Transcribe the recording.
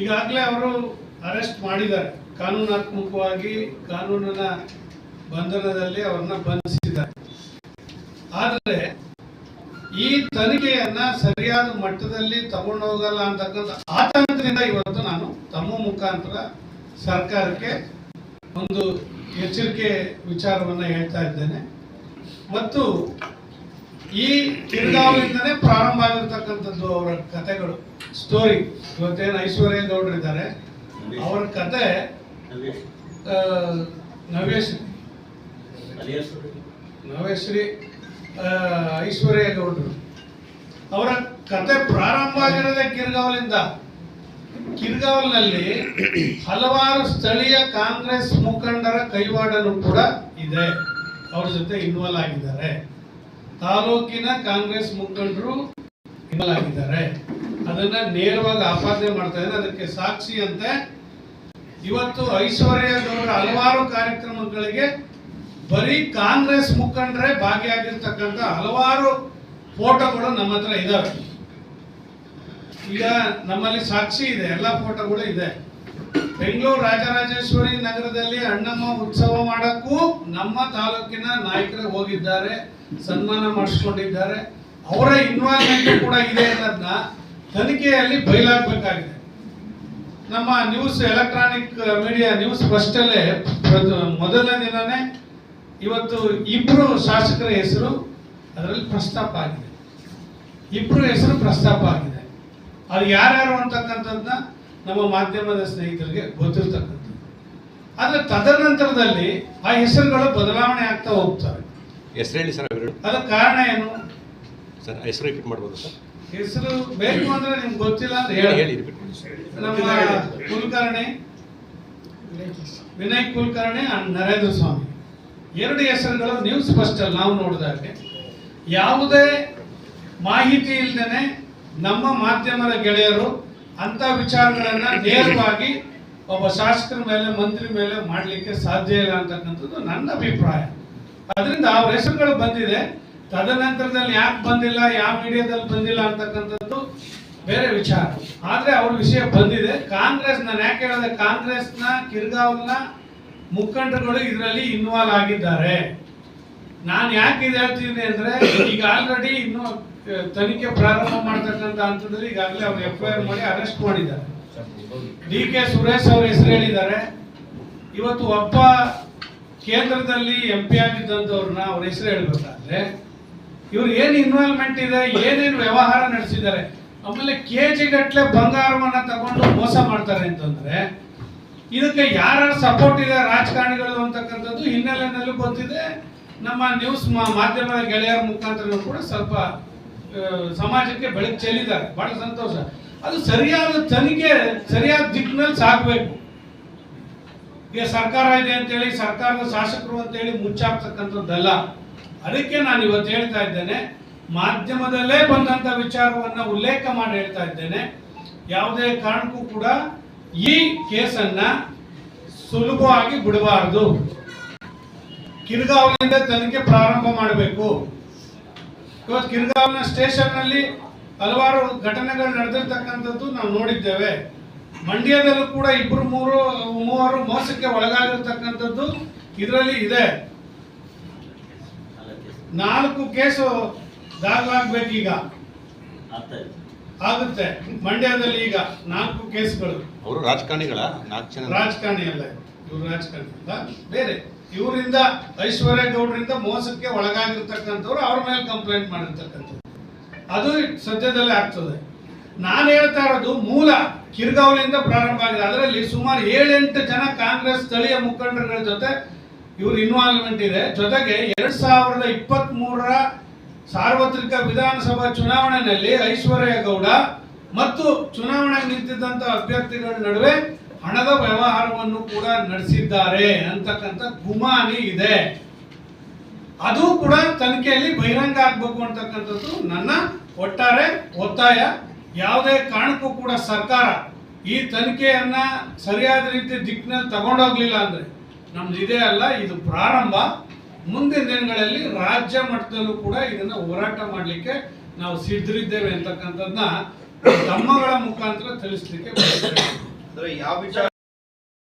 ಈಗಾಗಲೇ ಅವರು ಅರೆಸ್ಟ್ ಮಾಡಿದ್ದಾರೆ. ಕಾನೂನಾತ್ಮಕವಾಗಿ ಕಾನೂನಿನ ಬಂಧನದಲ್ಲಿ ಅವರನ್ನ ಬಂಧಿಸಿದ್ದಾರೆ. ಆದರೆ ಈ ತನಿಖೆಯನ್ನ ಸರಿಯಾದ ಮಟ್ಟದಲ್ಲಿ ತಗೊಂಡೋಗಲ್ಲ ಅಂತಕ್ಕಂಥ ಆತಂಕದಿಂದ ಇವತ್ತು ನಾನು ತಮ್ಮ ಮುಖಾಂತರ ಸರ್ಕಾರಕ್ಕೆ ಒಂದು ಎಚ್ಚರಿಕೆ ವಿಚಾರವನ್ನ ಹೇಳ್ತಾ ಇದ್ದೇನೆ. ಮತ್ತು ಈ ತಿರುಗಾವಲಿಂದನೇ ಪ್ರಾರಂಭ ಆಗಿರ್ತಕ್ಕಂಥದ್ದು ಅವರ ಕಥೆಗಳು ಸ್ಟೋರಿ ಇವತ್ತೇನು ಐಶ್ವರ್ಯ ಗೌಡ್ರು ಇದ್ದಾರೆ ಅವರ ಕತೆ ನವೇಶ್ರೀ ನವೇಶ್ರೀ ಐಶ್ವರ್ಯ ಗೌಡ್ರು. ಅವರ ಕತೆ ಪ್ರಾರಂಭ ಆಗಿರೋದೇ ಕಿರ್ಗಾವಲಿಂದ. ಕಿರ್ಗಾವಲ್ನಲ್ಲಿ ಹಲವಾರು ಸ್ಥಳೀಯ ಕಾಂಗ್ರೆಸ್ ಮುಖಂಡರ ಕೈವಾಡಲು ಕೂಡ ಇದೆ. ಅವ್ರ ಜೊತೆ ಇನ್ವಾಲ್ವ್ ಆಗಿದ್ದಾರೆ. ತಾಲೂಕಿನ ಕಾಂಗ್ರೆಸ್ ಮುಖಂಡರು ಹಿಂಬಲಾಗಿದ್ದಾರೆ ಅದನ್ನ ನೇರವಾಗಿ ಆಪಾದನೆ ಮಾಡ್ತಾ ಇದ್ದಾರೆ. ಅದಕ್ಕೆ ಸಾಕ್ಷಿ ಅಂತೆ ಇವತ್ತು ಐಶ್ವರ್ಯದವರ ಹಲವಾರು ಕಾರ್ಯಕ್ರಮಗಳಿಗೆ ಬರೀ ಕಾಂಗ್ರೆಸ್ ಮುಖಂಡರೇ ಭಾಗಿಯಾಗಿರ್ತಕ್ಕಂಥ ಹಲವಾರು ಫೋಟೋಗಳು ನಮ್ಮ ಹತ್ರ ಇದಾವೆ. ಈಗ ನಮ್ಮಲ್ಲಿ ಸಾಕ್ಷಿ ಇದೆ. ಎಲ್ಲ ಫೋಟೋಗಳು ಇದೆ. ಬೆಂಗಳೂರು ರಾಜರಾಜೇಶ್ವರಿ ನಗರದಲ್ಲಿ ಅಣ್ಣಮ್ಮ ಉತ್ಸವ ಮಾಡಕ್ಕೂ ನಮ್ಮ ತಾಲೂಕಿನ ನಾಯಕರೇ ಹೋಗಿದ್ದಾರೆ, ಸನ್ಮಾನ ಮಾಡಿಸ್ಕೊಂಡಿದ್ದಾರೆ. ಅವರ ಇನ್ವಾಲ್ವ್ಮೆಂಟ್ ಕೂಡ ಇದೆ ಅನ್ನೋದನ್ನ ತನಿಖೆಯಲ್ಲಿ ಬಯಲಾಗಬೇಕಾಗಿದೆ. ನಮ್ಮ news electronic media news first ಅಲ್ಲೇ ಪ್ರಥ- ಮೊದಲನೇ ದಿನನೇ ಇವತ್ತು ಇಬ್ಬರು ಶಾಸಕರ ಹೆಸರು ಅದರಲ್ಲಿ ಪ್ರಸ್ತಾಪ ಆಗಿದೆ. ಇಬ್ರು ಹೆಸರು ಪ್ರಸ್ತಾಪ ಆಗಿದೆ. ಅದು ಯಾರ್ಯಾರು ಅಂತಕ್ಕಂಥದ್ದನ್ನ ನಮ್ಮ ಮಾಧ್ಯಮದ ಸ್ನೇಹಿತರಿಗೆ ಗೊತ್ತಿರ್ತಕ್ಕಂಥದ್ದು. ಆದರೆ ತದನಂತರದಲ್ಲಿ ಆ ಹೆಸರುಗಳು ಬದಲಾವಣೆ ಆಗ್ತಾ ಹೋಗ್ತವೆ. ಹೆಸರು ಹೇಳಿ ಸರ್ ಅದಕ್ಕೆ ಕಾರಣ ಏನು? ಸರ್ ಹೆಸರು ರಿಪೀಟ್ ಮಾಡ್ಬೋದು ಸರ್. ಹೆಸರು ಬೇಕು ಅಂದ್ರೆ ನಿಮ್ಗೆ ಗೊತ್ತಿಲ್ಲ ಅಂತ ಹೇಳಿ ಹೇಳಿ. ರಿಪೀಟ್ ಮಾಡಿ ನಮ್ಮ ಕುಲಕರ್ಣಿ ವಿನಯ್ ಕುಲಕರ್ಣಿ ಅಂಡ್ ನರೇಂದ್ರ ಸ್ವಾಮಿ. ಎರಡು ಹೆಸರುಗಳು ನ್ಯೂಸ್ ಫಸ್ಟಲ್ಲಿ ನಾವು ನೋಡಿದಾಗೆ ಯಾವುದೇ ಮಾಹಿತಿ ಇಲ್ಲದೇನೆ ನಮ್ಮ ಮಾಧ್ಯಮದ ಗೆಳೆಯರು ಅಂತ ವಿಚಾರಗಳನ್ನ ನೇರವಾಗಿ ಒಬ್ಬ ಶಾಸಕರ ಮೇಲೆ, ಮಂತ್ರಿ ಮೇಲೆ ಮಾಡಲಿಕ್ಕೆ ಸಾಧ್ಯ ಇಲ್ಲ ಅಂತಕ್ಕಂಥದ್ದು ನನ್ನ ಅಭಿಪ್ರಾಯ. ಅದರಿಂದ ಅವ್ರ ಹೆಸರುಗಳು ಬಂದಿದೆ. ತದನಂತರದಲ್ಲಿ ಯಾಕೆ ಬಂದಿಲ್ಲ, ಯಾವ ಮೀಡಿಯಾದಲ್ಲಿ ಬಂದಿಲ್ಲ ಅಂತಕ್ಕಂಥದ್ದು ಬೇರೆ ವಿಚಾರ. ಆದರೆ ಅವ್ರ ವಿಷಯ ಬಂದಿದೆ. ಕಾಂಗ್ರೆಸ್ ನಾನು ಯಾಕೆ ಹೇಳಿದೆ, ಕಾಂಗ್ರೆಸ್ನ, ಕಿರ್ಗಾವ್ನ ಮುಖಂಡರುಗಳು ಇದರಲ್ಲಿ ಇನ್ವಾಲ್ವ್ ಆಗಿದ್ದಾರೆ. ನಾನು ಯಾಕೆ ಇದು ಹೇಳ್ತೀನಿ ಅಂದ್ರೆ, ಈಗ ಆಲ್ರೆಡಿ ಇನ್ನು ತನಿಖೆ ಪ್ರಾರಂಭ ಮಾಡ್ತಕ್ಕಂಥ ಹಂತದಲ್ಲಿ ಈಗಾಗಲೇ ಅವ್ರು ಎಫ್ ಐ ಆರ್ ಮಾಡಿ ಅರೆಸ್ಟ್ ಮಾಡಿದ್ದಾರೆ. ಡಿ ಕೆ ಸುರೇಶ್ ಅವ್ರ ಹೆಸರು ಹೇಳಿದ್ದಾರೆ. ಇವತ್ತು ಒಬ್ಬ ಕೇಂದ್ರದಲ್ಲಿ ಎಂ ಪಿ ಆಗಿದ್ದಂಥವ್ರನ್ನ ಅವ್ರ ಹೆಸರು ಹೇಳ್ಬೇಕಾದ್ರೆ, ಇವ್ರು ಏನು ಇನ್ವಾಲ್ವ್ಮೆಂಟ್ ಇದೆ, ಏನೇನು ವ್ಯವಹಾರ ನಡೆಸಿದ್ದಾರೆ, ಆಮೇಲೆ ಕೆ ಜಿ ಗಟ್ಲೆ ಬಂಗಾರವನ್ನ ತಗೊಂಡು ಮೋಸ ಮಾಡ್ತಾರೆ ಅಂತಂದ್ರೆ, ಇದಕ್ಕೆ ಯಾರ ಸಪೋರ್ಟ್ ಇದೆ, ರಾಜಕಾರಣಿಗಳು ಅಂತಕ್ಕಂಥದ್ದು ಹಿನ್ನೆಲೆಯಲ್ಲೂ ಗೊತ್ತಿದೆ. ನಮ್ಮ ನ್ಯೂಸ್ ಮಾಧ್ಯಮದ ಗೆಳೆಯರ ಮುಖಾಂತರ ಕೂಡ ಸ್ವಲ್ಪ ಸಮಾಜಕ್ಕೆ ಬೆಳಕು ಚೆಲ್ಲಿದ್ದಾರೆ. ಬಹಳ ಸಂತೋಷ. ಅದು ಸರಿಯಾದ ತನಿಖೆ, ಸರಿಯಾದ ದಿಕ್ಕಿನಲ್ಲಿ ಸಾಗಬೇಕು ಈಗ ಸರ್ಕಾರ ಇದೆ ಅಂತೇಳಿ, ಸರ್ಕಾರದ ಶಾಸಕರು ಅಂತೇಳಿ ಮುಚ್ಚಾಕ್ತಕ್ಕಂಥದ್ದಲ್ಲ. ಅದಕ್ಕೆ ನಾನು ಇವತ್ತು ಹೇಳ್ತಾ ಇದ್ದೇನೆ, ಮಾಧ್ಯಮದಲ್ಲೇ ಬಂದಂತ ವಿಚಾರವನ್ನ ಉಲ್ಲೇಖ ಮಾಡಿ ಹೇಳ್ತಾ ಇದ್ದೇನೆ. ಯಾವುದೇ ಕಾರಣಕ್ಕೂ ಕೂಡ ಈ ಕೇಸನ್ನ ಸುಲಭವಾಗಿ ಬಿಡಬಾರದು. ಕಿರ್ಗಾವ್ನಿಂದ ತನಿಖೆ ಪ್ರಾರಂಭ ಮಾಡಬೇಕು. ಇವತ್ತು ಕಿರ್ಗಾವ್ನ ಸ್ಟೇಷನ್ನಲ್ಲಿ ಹಲವಾರು ಘಟನೆಗಳು ನಡೆದಿರ್ತಕ್ಕಂಥದ್ದು ನಾವು ನೋಡಿದ್ದೇವೆ. ಮಂಡ್ಯದಲ್ಲೂ ಕೂಡ ಇಬ್ಬರು ಮೂರು ಮೂವರು ಮೋಸಕ್ಕೆ ಒಳಗಾಗಿರ್ತಕ್ಕಂಥದ್ದು ಇದರಲ್ಲಿ ಇದೆ. ನಾಲ್ಕು ಕೇಸು ದಾಖಲಾಗಬೇಕೀಗ ಆಗುತ್ತೆ. ಮಂಡ್ಯದಲ್ಲಿ ಈಗ ನಾಲ್ಕು ಕೇಸ್ಗಳು. ಅವರು ರಾಜಕಾರಣಿಗಳ? ರಾಜಕಾರಣಿ ಅಲ್ಲ ಇವರು ಕಲ್ಪಿತ. ಬೇರೆ, ಇವರಿಂದ ಐಶ್ವರ್ಯ ಗೌಡರಿಂದ ಮೋಸಕ್ಕೆ ಒಳಗಾಗಿರ್ತಕ್ಕಂಥವ್ರು ಅವ್ರ ಮೇಲೆ ಕಂಪ್ಲೇಂಟ್ ಮಾಡಿರ್ತಕ್ಕಂಥದ್ದು. ಅದು ಸದ್ಯದಲ್ಲೇ ಆಗ್ತದೆ. ನಾನು ಹೇಳ್ತಾ ಇರೋದು ಮೂಲ ಕಿರ್ಗಾವ್ಲಿಂದ ಪ್ರಾರಂಭ ಆಗಿದೆ. ಅದರಲ್ಲಿ ಸುಮಾರು ಏಳೆಂಟು ಜನ ಕಾಂಗ್ರೆಸ್ ಸ್ಥಳೀಯ ಮುಖಂಡರುಗಳ ಜೊತೆ ಇವ್ರ ಇನ್ವಾಲ್ವ್ಮೆಂಟ್ ಇದೆ. ಜೊತೆಗೆ ಎರಡ್ ಸಾವಿರದ ಇಪ್ಪತ್ತ್ ಮೂರರ ಸಾರ್ವತ್ರಿಕ ವಿಧಾನಸಭಾ ಚುನಾವಣೆಯಲ್ಲಿ ಐಶ್ವರ್ಯ ಗೌಡ ಮತ್ತು ಚುನಾವಣೆಗೆ ನಿಂತಿದ್ದಂಥ ಅಭ್ಯರ್ಥಿಗಳ ನಡುವೆ ಹಣದ ವ್ಯವಹಾರವನ್ನು ಕೂಡ ನಡೆಸಿದ್ದಾರೆ ಅಂತಕ್ಕಂಥ ಗುಮಾನಿ ಇದೆ. ಅದು ಕೂಡ ತನಿಖೆಯಲ್ಲಿ ಬಹಿರಂಗ ಆಗ್ಬೇಕು ಅಂತಕ್ಕಂಥದ್ದು ನನ್ನ ಒಟ್ಟಾರೆ ಒತ್ತಾಯ. ಯಾವುದೇ ಕಾರಣಕ್ಕೂ ಕೂಡ ಸರ್ಕಾರ ಈ ತನಿಖೆಯನ್ನ ಸರಿಯಾದ ರೀತಿ ದಿಕ್ಕಿನಲ್ಲಿ ತಗೊಂಡೋಗ್ಲಿಲ್ಲ ಅಂದ್ರೆ ನಮ್ದು ಇದೇ ಅಲ್ಲ, ಇದು ಪ್ರಾರಂಭ. ಮುಂದಿನ ದಿನಗಳಲ್ಲಿ ರಾಜ್ಯ ಮಟ್ಟದಲ್ಲೂ ಕೂಡ ಇದನ್ನ ಹೋರಾಟ ಮಾಡಲಿಕ್ಕೆ ನಾವು ಸಿದ್ಧರಿದ್ದೇವೆ ಅಂತಕ್ಕಂಥದ್ದನ್ನ ತಮ್ಮಗಳ ಮುಖಾಂತರ ತಿಳಿಸ್ಲಿಕ್ಕೆ ಬಯಸ್ತೇನೆ. ಅಂದ್ರೆ ಯಾವ ವಿಚಾರ